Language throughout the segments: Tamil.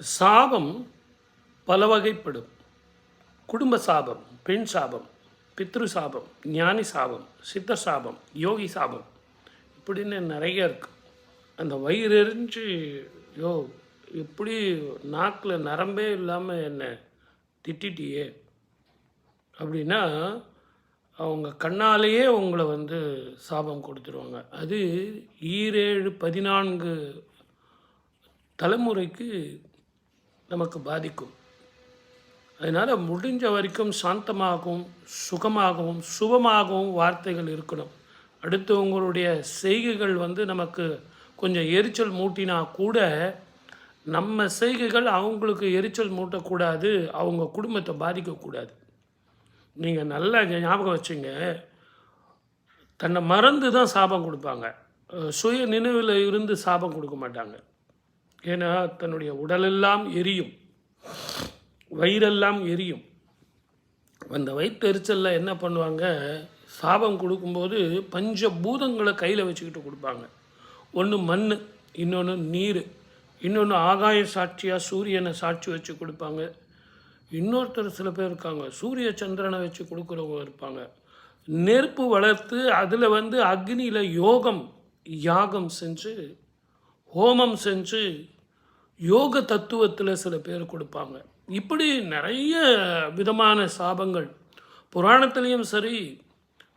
சாபம் பல வகைப்படும் குடும்ப சாபம் பெண் சாபம் பித்ரு சாபம் ஞானி சாபம் சித்த சாபம் யோகி சாபம். இப்படின்னு நிறைய இருக்குது அந்த வயிறு எரிஞ்சு யோ எப்படி நாக்கில் நரம்பே இல்லாமல் என்னை திட்டிட்டியே? அப்படின்னா அவங்க கண்ணாலேயே உங்களை வந்து சாபம் கொடுத்துருவாங்க. அது ஈரேழு பதினான்கு தலைமுறைக்கு நமக்கு பாதிக்கும். அதனால் முடிஞ்ச வரைக்கும் சாந்தமாகவும் சுகமாகவும் சுபமாகவும் வார்த்தைகள் இருக்கணும். அடுத்து உங்களுடைய செய்கைகள் வந்து நமக்கு கொஞ்சம் எரிச்சல் மூட்டினா கூட நம்ம செய்கைகள் அவங்களுக்கு எரிச்சல் மூட்டக்கூடாது அவங்க குடும்பத்தை பாதிக்கக்கூடாது. நீங்கள் நல்லா ஞாபகம் வச்சுங்க. தன்னை மறந்து தான் சாபம் கொடுப்பாங்க. சுய நினைவில் இருந்து சாபம் கொடுக்க மாட்டாங்க. ஏன்னா தன்னுடைய உடலெல்லாம் எரியும். வயிறெல்லாம் எரியும். அந்த வயிற்றெரிச்சலில் என்ன பண்ணுவாங்க? சாபம் கொடுக்கும்போது பஞ்ச பூதங்களை கையில் வச்சுக்கிட்டு கொடுப்பாங்க. ஒன்று மண் இன்னொன்று நீர் இன்னொன்று ஆகாய சாட்சியாக சூரியனை சாட்சி வச்சு கொடுப்பாங்க. இன்னொருத்தர் சில பேர் இருக்காங்க சூரிய சந்திரனை வச்சு கொடுக்குறவங்க இருப்பாங்க. நெருப்பு வளர்த்து அதில் வந்து அக்னியில் யோகம் யாகம் செஞ்சு ஹோமம் செஞ்சு யோக தத்துவத்தில் சில பேர் கொடுப்பாங்க. இப்படி நிறைய விதமான சாபங்கள். புராணத்துலேயும் சரி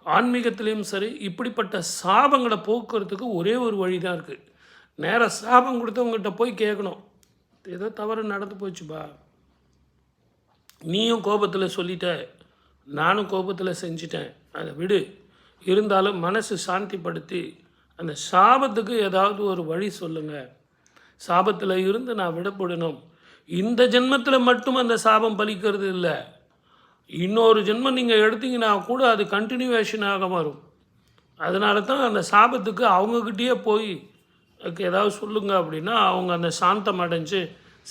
ஆன்மீகத்திலையும் சரி இப்படிப்பட்ட சாபங்களை போக்குறதுக்கு ஒரே ஒரு வழி தான் இருக்குது நேராக சாபம் கொடுத்தவங்ககிட்ட போய் கேட்கணும் ஏதோ தவறு நடந்து போச்சுப்பா. நீயும் கோபத்தில் சொல்லிட்ட நானும் கோபத்தில் செஞ்சிட்டேன். அதை விடு. இருந்தாலும் மனசு சாந்திப்படுத்தி அந்த சாபத்துக்கு ஏதாவது ஒரு வழி சொல்லுங்கள் சாபத்தில் இருந்து நான் விடப்படணும். இந்த ஜென்மத்தில் மட்டும் அந்த சாபம் பலிக்கிறது இல்லை. இன்னொரு ஜென்மம் நீங்கள் எடுத்தீங்கன்னா கூட அது கண்டினியூவேஷனாக வரும் அதனால தான் அந்த சாபத்துக்கு அவங்கக்கிட்டேயே போய் ஏதாவது சொல்லுங்க அப்படின்னா அவங்க அந்த சாந்தம் அடைஞ்சு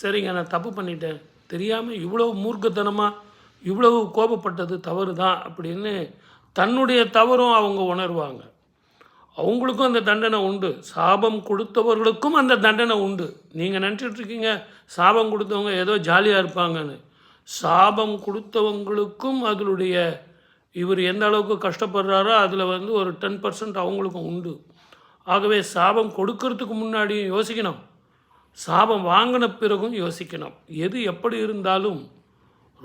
சரிங்க நான் தப்பு பண்ணிட்டேன். தெரியாமல் இவ்வளவு மூர்க்கத்தனமாக இவ்வளவு கோபப்பட்டது தவறு தான் அப்படின்னு தன்னுடைய தவறும் அவங்க உணர்வாங்க. அவங்களுக்கும் அந்த தண்டனை உண்டு. சாபம் கொடுத்தவர்களுக்கும் அந்த தண்டனை உண்டு. நீங்கள் நினச்சிட்டு இருக்கீங்க சாபம் கொடுத்தவங்க ஏதோ ஜாலியாக இருப்பாங்கன்னு. சாபம் கொடுத்தவங்களுக்கும் அதனுடைய இவர் எந்த அளவுக்கு கஷ்டப்படுறாரோ அதில் வந்து ஒரு டென் பர்சன்ட் அவங்களுக்கும் உண்டு. ஆகவே சாபம் கொடுக்கறதுக்கு முன்னாடியும் யோசிக்கணும். சாபம் வாங்கின பிறகும் யோசிக்கணும். எது எப்படி இருந்தாலும்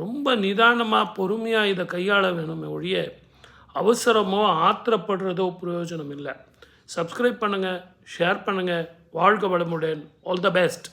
ரொம்ப நிதானமாக பொறுமையாக இதை கையாள வேணுமே ஒழிய அவசரமோ ஆத்திரப்படுறதோ பிரயோஜனம் இல்லை சப்ஸ்கிரைப் பண்ணுங்கள் ஷேர் பண்ணுங்கள் வாழ்க வளமுடன். All the best